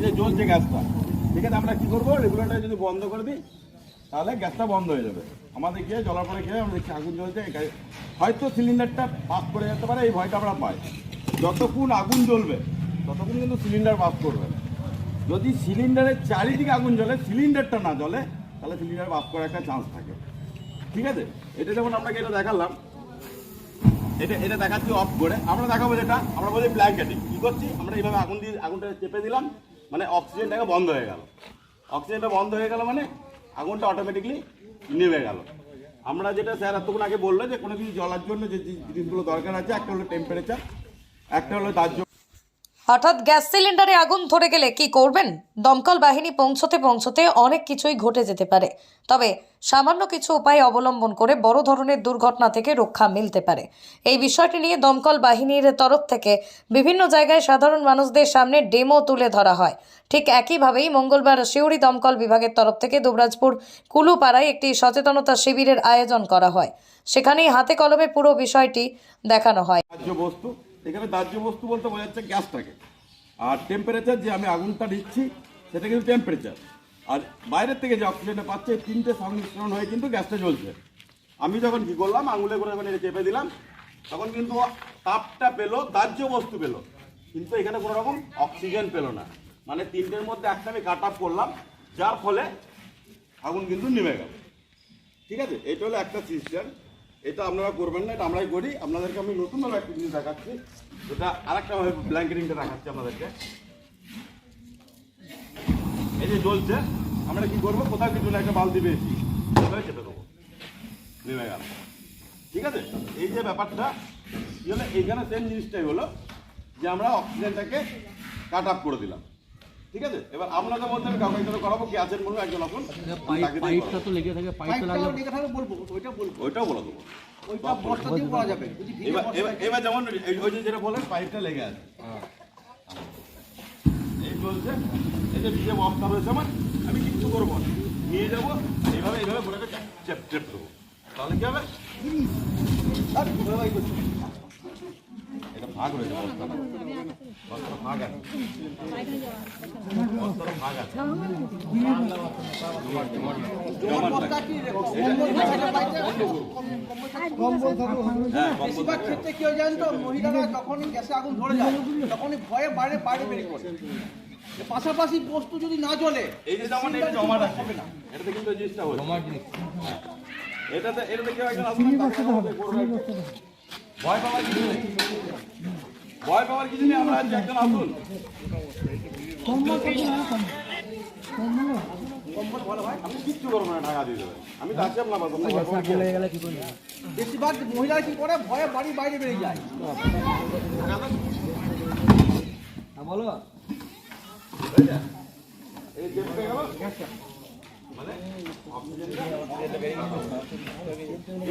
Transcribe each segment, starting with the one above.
এই যে জ্বলছে গ্যাসটা, ঠিক আছে, আমরা কি করব? রেগুলেটর যদি বন্ধ করে দিই, তাহলে গ্যাসটা বন্ধ হয়ে যাবে। আমাদের গিয়ে জলার পরে খেয়ে আমরা দেখছি আগুন জ্বলছে হয়তো সিলিন্ডারটা পাস করে যেতে পারে, এই ভয়টা আমরা পাই। যতক্ষণ আগুন জ্বলবে, ততক্ষণ কিন্তু সিলিন্ডার পাস করবে যদি সিলিন্ডারের চারিদিকে আগুন জ্বলে, সিলিন্ডারটা না জ্বলে, তাহলে সিলিন্ডার পাস করার একটা চান্স থাকে। ঠিক আছে? এটা যেমন আপনাকে এটা দেখালাম। এটা এটা দেখাচ্ছি অফ করে। আমরা দেখাবো যেটা, আমরা বলি ব্ল্যাঙ্কেটিং কি করছি? আমরা এইভাবে আগুন দিয়ে আগুনটা চেপে দিলাম। মানে অক্সিজেনটাকে বন্ধ হয়ে গেল। অক্সিজেনটা বন্ধ হয়ে গেল মানে আগুনটা অটোমেটিকলি নেমে গেল। আমরা যেটা স্যার এতক্ষণ আগে বলল যে কোনো কিছু জ্বলার জন্য যে জিনিসগুলো দরকার আছে, একটা হলো টেম্পারেচার একটা হলো দাহ্য হঠাৎ গ্যাস সিলিন্ডারে আগুন ধরে গেলে কি করবেন? দমকল বাহিনী পৌঁছতে পৌঁছতে অনেক কিছুই ঘটে যেতে পারে। তবে সামান্য কিছু উপায় অবলম্বন করে বড় ধরনের দুর্ঘটনা থেকে রক্ষা মিলতে পারে। এই বিষয়টি নিয়ে দমকল বাহিনীর তরফ থেকে বিভিন্ন জায়গায় সাধারণ মানুষদের সামনে ডেমো তুলে ধরা হয়। ঠিক একইভাবেই মঙ্গলবার শিউরি দমকল বিভাগের তরফ থেকে দুবরাজপুর কুলুপাড়ায় একটি সচেতনতা শিবিরের আয়োজন করা হয়। সেখানেই হাতে কলমে পুরো বিষয়টি দেখানো হয়। এখানে দাহ্য বস্তু বলতে বোঝা যাচ্ছে গ্যাসটাকে। আর টেম্পারেচার যে আমি আগুনটা দিচ্ছি সেটা কিন্তু টেম্পারেচার আর বাইরের থেকে যে অক্সিজেনটা পাচ্ছে তিনটে সংমিশ্রণ হয়ে কিন্তু গ্যাসটা জ্বলছে। আমি যখন কি করলাম, আঙুলে করে মানে চেপে দিলাম, তখন কিন্তু তাপটা পেল, দাহ্য বস্তু পেল। কিন্তু এখানে কোনো রকম অক্সিজেন পেল না। মানে তিনটের মধ্যে একটা আমি কাট আপ করলাম, যার ফলে আগুন কিন্তু নেমে গেল। ঠিক আছে? এটা হলো একটা সিস্টেম এটা আপনারা করবেন না, এটা আমরাই করি। আপনাদেরকে আমি নতুনভাবে একটা জিনিস দেখাচ্ছি। যেটা আরেকটা ভাবে ব্ল্যাঙ্কেটিংটা দেখাচ্ছি আপনাদেরকে। এই যে জ্বলছে, আমরা কি করব? কোথাও কিছু একটা বালতি পেয়েছি। এভাবে চেপে দেবো? নেমে গেল। ঠিক আছে? এই যে ব্যাপারটা, কি হলো? এইখানে সেম জিনিসটাই হলো যে আমরা অক্সিজেনটাকে কাট আপ করে দিলাম। ঠিক আছে? এবার আপনাদের মধ্যে আমি কাউকে একজন করাবো কি আছেন একজন আসুন। পাইপ তাকে দিয়ে পাইপটা তো লেগে থাকে পাইপটা পাইপটা লাগলে লেগে থাকলে বলব ওইটা বলব। ওইটাও বলে দেবো। ওইটা বস্তা দিয়ে করা যাবে এবার যেমন এই- ওই যে যেটা বলেন পাইপটা লেগে আছে। এই চলছে। এই যে ভিজে বস্তা রয়েছে আমার আমি কিচ্ছু করব না। নিয়ে যাব এইভাবে এইভাবে ঘুরে চেপ চেপ দেবো। তাহলে কি হবে? আর ভাগ রয়েছে বস্তাটা বস্তাটা ভাগ আছে বস্তাটা ভাগ আছে? হ্যাঁ বেশিরভাগ ক্ষেত্রে কি হয় জানেন তো? মহিলারা যখনই গ্যাসে আগুন ধরে যায় তখনই ভয়ে বাইরে বাইরে বেরিয়ে পড়ে। পাশাপাশি বস্তু যদি না জ্বলে এই যে যেমন এটা জমা রাখছে এটাতে কিন্তু জিনিসটা জমার জিনিস এটাতে এটাতে কেউ একজন। ভয় কিছু নেই। ভয় পাওয়ার কিছু নেই আমরা আছি একজন আসুন বেশিরভাগ মহিলারা কি করে ভয়ে বাড়ি বাইরে বেরিয়ে যায় বলো এই গেল, মানে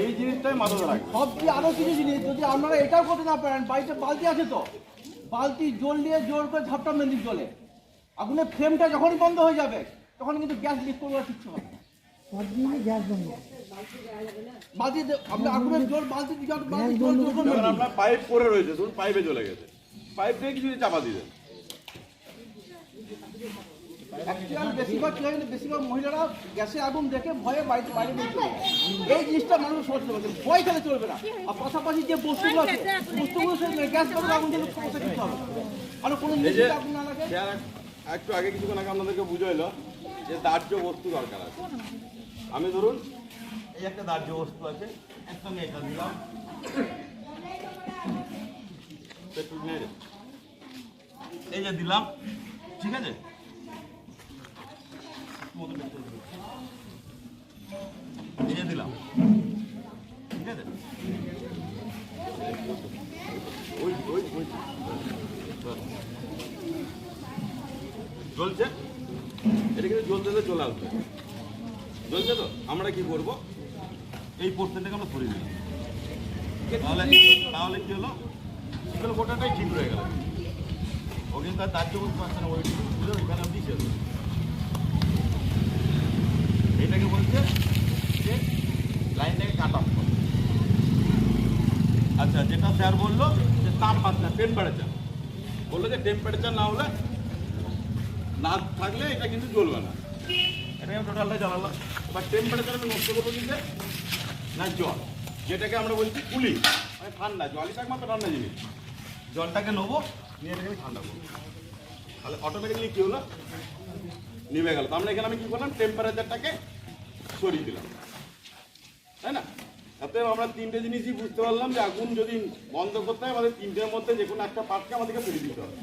এই জিনিসটাই মাথাতে রাখবে। সব দিয়ে আরও কিছু জিনিস যদি আপনারা এটাও করতে না পারেন বাড়িতে বালতি আছে তো? বালতি জল দিয়ে জোর করে ঝাপটা মেরে দিন জলে। আগুনের ফ্লেমটা যখনই বন্ধ হয়ে যাবে তখন কিন্তু গ্যাস লিক করবে আর কিচ্ছু হবে। আপনার পাইপ পরে রয়েছে ধরুন পাইপে চলে গেছে। পাইপ দিয়ে কিছু চাপা দিয়ে দেন বেশিরভাগ কি হয় বেশিরভাগ মহিলারা গ্যাসে আগুন দেখে ভয়ে বাড়িতে বাইরে বেরিয়ে এই জিনিসটা মানুষ সচেতন হবে ভয় খেলে চলবে না। আর পাশাপাশি যে বস্তুগুলো আছে বস্তুগুলো গ্যাস পাবে আগুন দিলে সমস্যা কিছু হবে। আর কোনো নিশ্চিত আগুন না লাগে। একটু আগে কিছুক্ষণ আগে আপনাদেরকে বুঝাইলো যে দাহ্য বস্তু দরকার আছে। আমি ধরুন এই একটা দাহ্য বস্তু আছে আমি এটা দিলাম। এই যে দিলাম ঠিক আছে? এই যে দিলাম। ঠিক আছে? ওই ওই ওই। জ্বলছে? এটা কিন্তু জ্বলতে তো চলে আসবে জ্বলছে তো? আমরা কি করব? এই পোর্শনটাকে আমরা সরিয়ে দিলাম তাহলে তাহলে কি হলো? সেগুলো গোটাটাই ঠিক হয়ে গেল। ও কিন্তু আর দাহ্য করতে পারছে না ওই বুঝলো এখানে অব্দি শেষ এটাকে বলছে যে লাইনটাকে কাট অফ আচ্ছা যেটা স্যার বলল যে তাপমাত্রা টেম্পারেচার বলল যে টেম্পারেচার না হলে না থাকলে এটা কিন্তু জ্বলবে না। এটাকে আমি টোটালটা জ্বালালাম বা টেম্পারেচার আমি নষ্ট করব কিন্তু না, জল। যেটাকে আমরা বলছি কুলি। মানে ঠান্ডা, জলই একমাত্র ঠান্ডা জিনিস। জলটাকে নেব, নিয়ে এটাকে আমি ঠান্ডা করব। তাহলে অটোমেটিকলি কী হলো? নিভে গেল। তার মানে এখানে আমি কী করলাম? টেম্পারেচারটাকে সরিয়ে দিলাম। তাই না? তাতে আমরা তিনটে জিনিসই বুঝতে পারলাম যে আগুন যদি বন্ধ করতে হয়, আমাদের তিনটের মধ্যে যে কোনো একটা পার্টকে আমাদেরকে ফেলে দিতে হবে।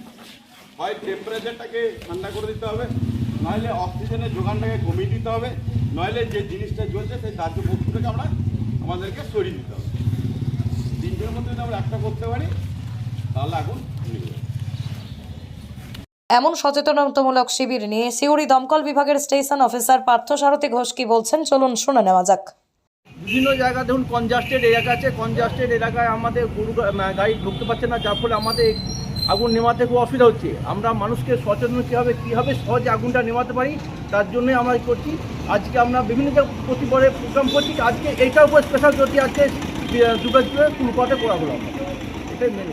হয় টেম্পারেচারটাকে ঠান্ডা করে দিতে হবে নইলে অক্সিজেনের যোগানটাকে কমিয়ে দিতে হবে নইলে যে জিনিসটা জ্বলছে সেই দাহ্য বস্তুটাকে আমরা আমাদেরকে সরিয়ে দিতে হবে। তিনটের মধ্যে যদি আমরা একটা করতে পারি, তাহলে আগুন নিবে যাবে। এমন সচেতনতামূলক শিবির নিয়ে সিউড়ি দমকল বিভাগের স্টেশন অফিসার পার্থ সারথী ঘোষ কি বলছেন? চলুন শুনে নেওয়া যাক। বিভিন্ন জায়গা দেখুন কনজাস্টেড এলাকা আছে। কনজাস্টেড এলাকায় আমাদের গরু গাড়ি ঢুকতে পারছে না, যার ফলে আমাদের আগুন নেভাতে খুব অসুবিধা হচ্ছে। আমরা মানুষকে সচেতন কীভাবে কীভাবে সহজে আগুনটা নেভাতে পারি, তার জন্যই আমরা করছি। আজকে আমরা বিভিন্ন প্রতিবারে প্রোগ্রাম করছি। আজকে এইটার উপর স্পেশাল যদি আজকে দুর্গাপুরে কুলপাতে করা হলো আমরা এটাই মেন